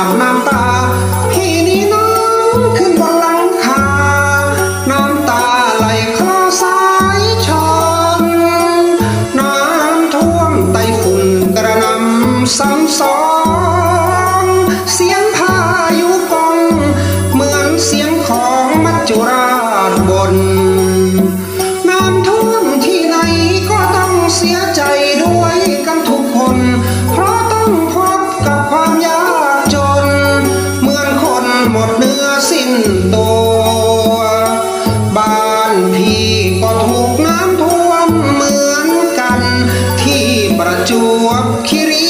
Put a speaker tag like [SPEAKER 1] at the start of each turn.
[SPEAKER 1] ามน้ำตา พี่นี่น้องขึ้นบนหลังคา น้ำตาไหลคลอสายชอนน้ำท่วมไตฝุ่นกระนำซ้ำซ้อน to up Kiri.